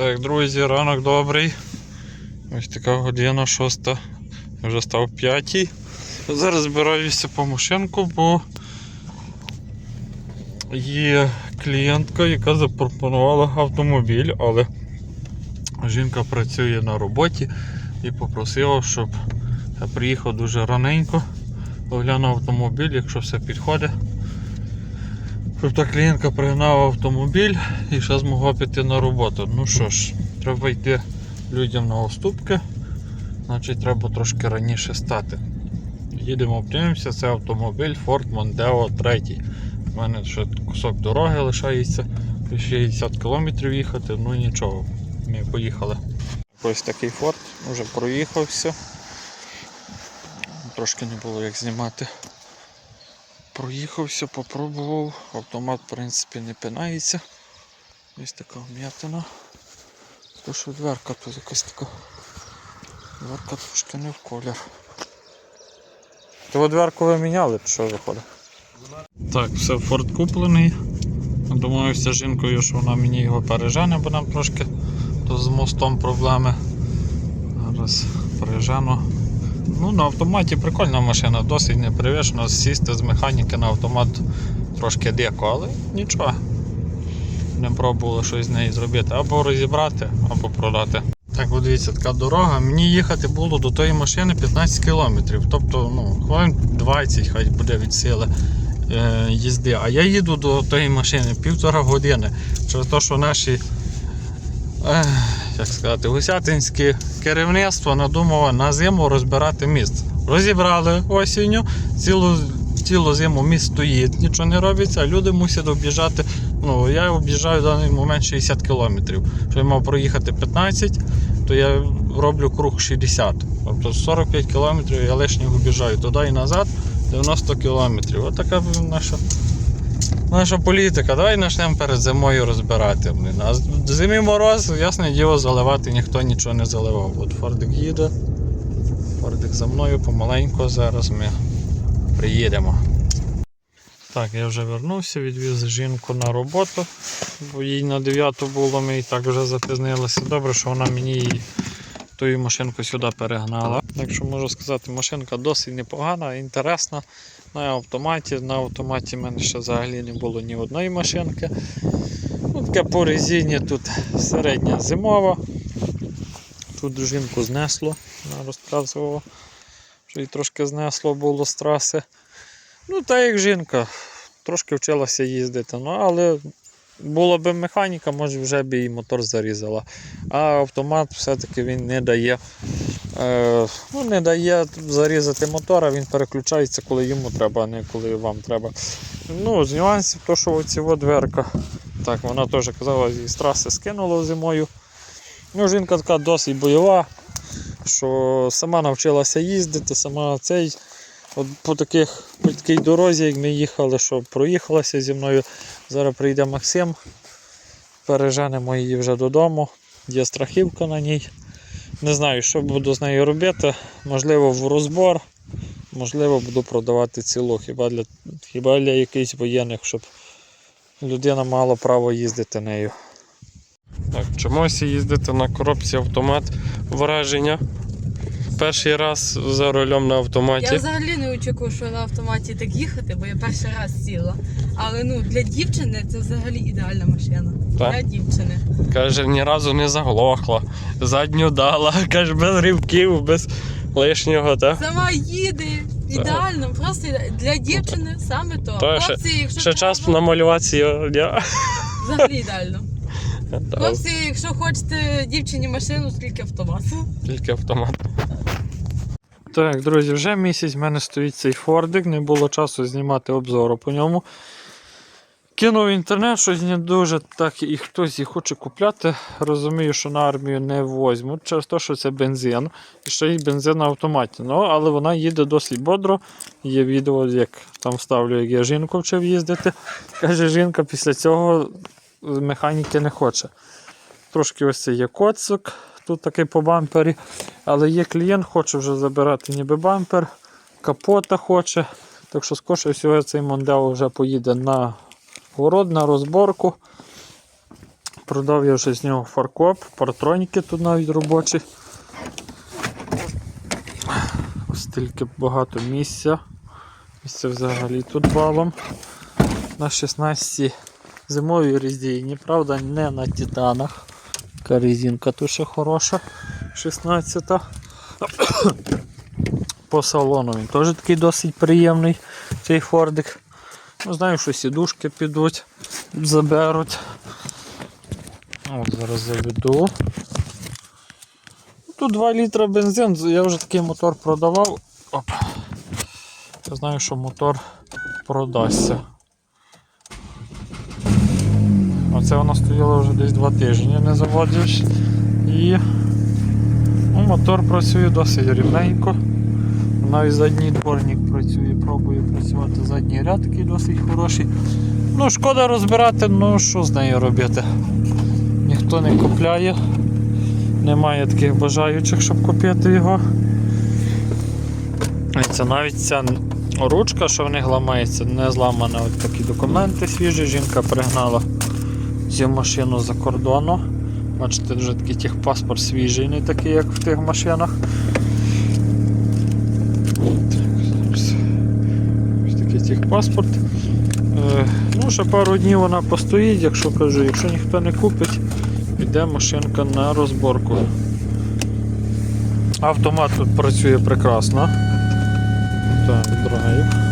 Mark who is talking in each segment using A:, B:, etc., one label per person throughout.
A: Так, друзі, ранок добрий. Ось така година шоста. Вже став п'ятій. Зараз збираюся по машинку, бо є клієнтка, яка запропонувала автомобіль, але жінка працює на роботі і попросила, щоб я приїхав дуже раненько, оглянув автомобіль, якщо все підходить. Щоб та клієнтка пригнала автомобіль і ще змогла піти на роботу. Ну що ж, треба йти людям на уступки, значить треба трошки раніше стати. Їдемо, подивимося, це автомобіль Ford Mondeo 3. У мене ще кусок дороги лишається, 60 км їхати, ну нічого, ми поїхали. Ось такий Ford, вже проїхався. Трошки не було як знімати. Проїхався, попробував, автомат в принципі не пинається. Ось така вм'ятина. То що дверка тут якась така. Дверка трошки не в колір. То дверку ви міняли, що виходить? Так, все, форт куплений. Домовився з жінкою, що вона мені його пережене, бо нам трошки то з мостом проблеми. Зараз пережену. Ну, на автоматі прикольна машина, досить непривично сісти з механіки на автомат трошки дико, але нічого. Не пробували щось з неї зробити. Або розібрати, або продати. Так, от дивіться, така дорога. Мені їхати було до тої машини 15 кілометрів. Тобто, ну, хвилин 20 хай буде від сили е, їзди. А я їду до тої машини півтора години. Через те, що наші як сказати, гусятинське керівництво надумало на зиму розбирати міст. Розібрали осінню, цілу, цілу зиму міст стоїть, нічого не робиться, а люди мусять об'їжджати. Ну, я об'їжджаю в даний момент 60 кілометрів. Що я мав проїхати 15, то я роблю круг 60. Тобто 45 кілометрів я лишніх об'їжджаю туди і назад 90 кілометрів. Отака наша Наша політика, давай почнемо перед зимою розбирати. А зимі мороз, ясне діло, заливати ніхто нічого не заливав. От Фордик їде. Фордик за мною помаленьку, зараз ми приїдемо. Так, я вже вернувся, відвіз жінку на роботу, бо їй на 9 було, ми і так вже запізнилися. Добре, що вона мені ту машинку сюди перегнала. Так що можу сказати, машинка досить непогана, інтересна. На автоматі. На автоматі в мене ще взагалі не було ні одної машинки. Ну, таке по резині тут середня зимова. Тут жінку знесло, вона розказувала, що їй трошки знесло було з траси. Ну, та як жінка, трошки вчилася їздити, ну, але була б механіка, може вже б її мотор зарізала. А автомат все-таки він не дає ну, не дає зарізати мотора, він переключається, коли йому треба, а не коли вам треба. Ну, з нюансів, то що оці дверка. Так, вона теж казала, з траси скинула зимою. Ну, жінка така досить бойова, що сама навчилася їздити, сама цей. От по, таких, по такій дорозі, як ми їхали, що проїхалася зі мною. Зараз прийде Максим, переженемо її вже додому. Є страхівка на ній. Не знаю, що буду з нею робити. Можливо, в розбор, можливо, буду продавати цілу, хіба для, хіба для якихось воєнних, щоб людина мала право їздити нею.
B: Так, Чомусь їздити на коробці автомат враження. Перший раз за рулем на автоматі.
C: Я взагалі не очікую, що на автоматі так їхати, бо я перший раз сіла. Але ну для дівчини це взагалі ідеальна машина.
B: Так.
C: Для дівчини.
B: Каже, ні разу не заглохла. Задню дала, каже, без рівків, без лишнього, так?
C: Сама їде. Ідеально, просто для дівчини саме то.
B: Та,
C: Хлопці, якщо
B: Ще
C: треба,
B: час намалюватися. Я...
C: взагалі ідеально. Хлопці, якщо хочете дівчині машину, тільки автомат.
B: Тільки автомат.
A: Так, друзі, вже місяць в мене стоїть цей фордик, не було часу знімати обзору по ньому. Кинув в інтернет, щось не дуже так і хтось і хоче купляти. Розумію, що на армію не возьмуть через те, що це бензин. І ще й бензин на автоматі. Ну, але вона їде досить бодро. Є відео, як там ставлю, як я жінку вчив їздити. Каже, жінка після цього механіки не хоче. Трошки ось це є коцик, тут такий по бампері. Але є клієнт, хоче вже забирати ніби бампер, капота хоче. Так що скоріше всього цей Мондео вже поїде на город, на розборку. Продав я вже з нього фаркоп, партроніки тут навіть робочі. Ось тільки багато місця. Місця взагалі тут валом. На 16 зимовій резині, правда, не на титанах. Така резинка тут ще хороша. 16-та. По салону він теж такий досить приємний, цей фордик. Ну, знаю, що сідушки підуть, заберуть. От зараз заведу. Тут 2 літра бензин, я вже такий мотор продавав. Оп. Я знаю, що мотор продасться. Оце воно стояло вже десь 2 тижні, не заводиш. І ну, мотор працює досить рівненько. Навіть задній дворник працює, пробує працювати задній ряд такий досить хороший. Ну, шкода розбирати, ну що з нею робити? Ніхто не купляє. Немає таких бажаючих, щоб купити його. І Це навіть ця ручка, що в них ламається, не зламана. Ось такі документи свіжі. Жінка пригнала цю машину за кордону. Бачите, вже такий техпаспорт свіжий, не такий, як в тих машинах. Ось такий техпаспорт. Е, ну, ще пару днів вона постоїть, якщо кажу, якщо ніхто не купить, піде машинка на розборку. Автомат тут працює прекрасно. Так, драйв.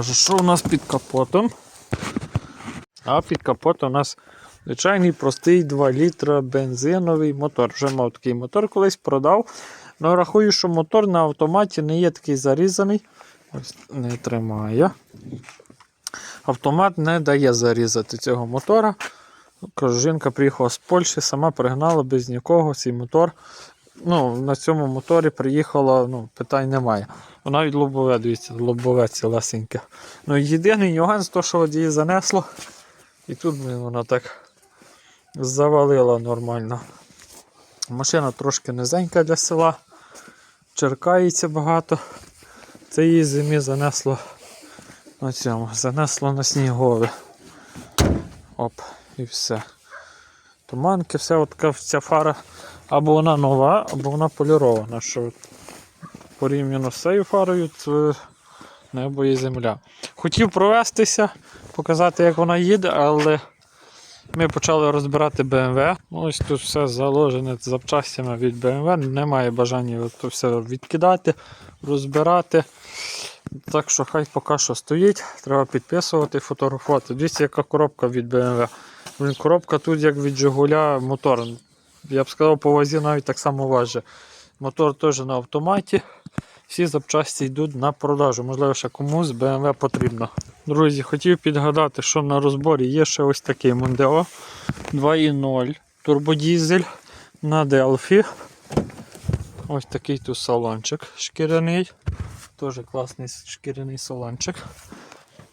A: Покажу, що у нас під капотом. А під капотом у нас звичайний простий 2 літра бензиновий мотор. Вже мав такий мотор колись продав. Ну, рахую, що мотор на автоматі не є такий зарізаний. Ось не тримає. Автомат не дає зарізати цього мотора. Кажу, жінка приїхала з Польщі, сама пригнала без нікого цей мотор. Ну, На цьому моторі приїхала, ну, питань немає. Вона від лобове, дивіться, лобове цілесеньке. Ну, єдиний нюанс, то, що її занесло. І тут вона так завалила нормально. Машина трошки низенька для села, черкається багато. Це її зимі занесло на цьому, занесло на снігове. Оп, і все. Туманки, все, от ця фара або вона нова, або вона полірована. Що порівняно з цією фарою, це небо і земля. Хотів провестися, показати, як вона їде, але ми почали розбирати BMW. Ось тут все заложене запчастями від BMW. Немає бажання то все відкидати, розбирати. Так що хай поки що стоїть, треба підписувати, фотографувати. Дивіться, яка коробка від BMW. Коробка тут як від Жигуля мотор. Я б сказав, по вазі навіть так само важить. Мотор теж на автоматі. Всі запчасті йдуть на продажу. Можливо, ще комусь BMW потрібно. Друзі, хотів підгадати, що на розборі є ще ось такий Mondeo 2.0 турбодізель на Delphi. Ось такий тут салончик шкіряний. Теж класний шкіряний салончик.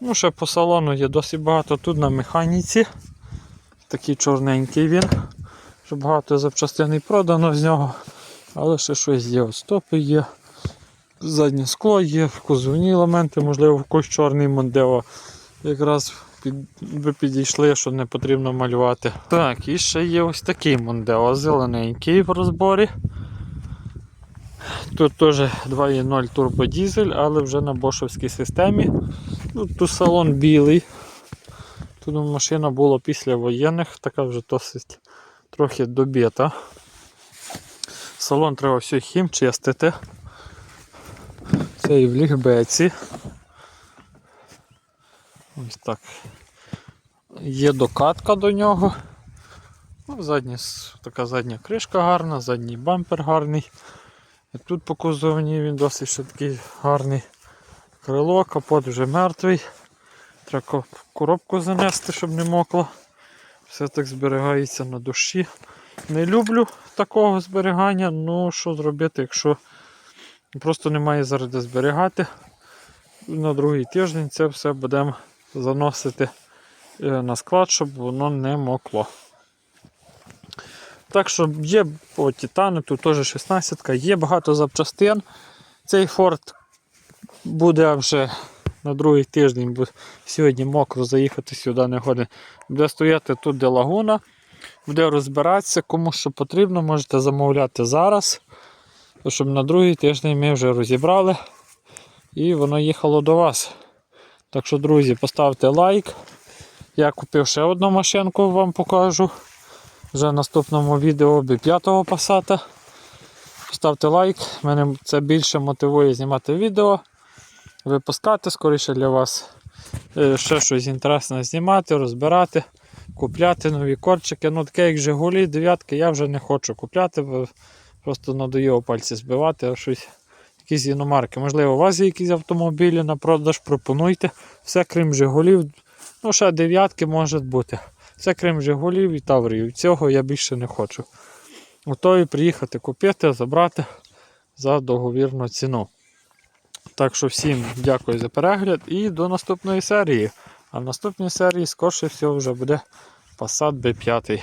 A: Ну, ще по салону є досить багато тут на механіці. Такий чорненький він. Що багато запчастин і продано з нього. Але ще щось є. Стопи є. Заднє скло є, кузовні елементи, можливо, в когось чорний Мондео. Якраз під, би підійшли, що не потрібно малювати. Так, і ще є ось такий Мондео, зелененький в розборі. Тут теж 2.0 турбодізель, але вже на бошовській системі. Ну, Тут салон білий. Тут машина була після воєнних, така вже досить трохи добита. Салон треба все хім чистити. Це і в лігбеці. Ось так. Є докатка до нього. Ну, задні, така задня кришка гарна, задній бампер гарний. І тут по кузовні він досить ще такий гарний крило, капот вже мертвий. Треба коробку занести, щоб не мокло. Все так зберігається на душі. Не люблю такого зберігання, ну що зробити, якщо просто немає зараз зберігати. На другий тиждень це все будемо заносити е, на склад, щоб воно не мокло. Так що є по Титану, тут теж 16 є багато запчастин. Цей форт буде вже на другий тиждень, бо сьогодні мокро заїхати сюди не годин. Буде стояти тут, де лагуна, буде розбиратися, кому що потрібно, можете замовляти зараз. Щоб на другий тиждень ми вже розібрали і воно їхало до вас. Так що, друзі, поставте лайк. Я купив ще одну машинку, вам покажу. Вже в наступному відео B5 пасата. Ставте лайк, мене це більше мотивує знімати відео, випускати скоріше для вас. Е, Ще щось інтересне знімати, розбирати, купляти нові корчики. Ну таке як Жигулі, дев'ятки я вже не хочу купляти, бо просто надоїло пальці збивати, а щось, якісь іномарки. Можливо, у вас є якісь автомобілі на продаж, пропонуйте. Все крім Жигулів. Ну, ще дев'ятки може бути. Все крім Жигулів і Таврів. Цього я більше не хочу. Готові приїхати купити, забрати за договірну ціну. Так що всім дякую за перегляд і до наступної серії. А в наступній серії скорше всього вже буде Passat B5.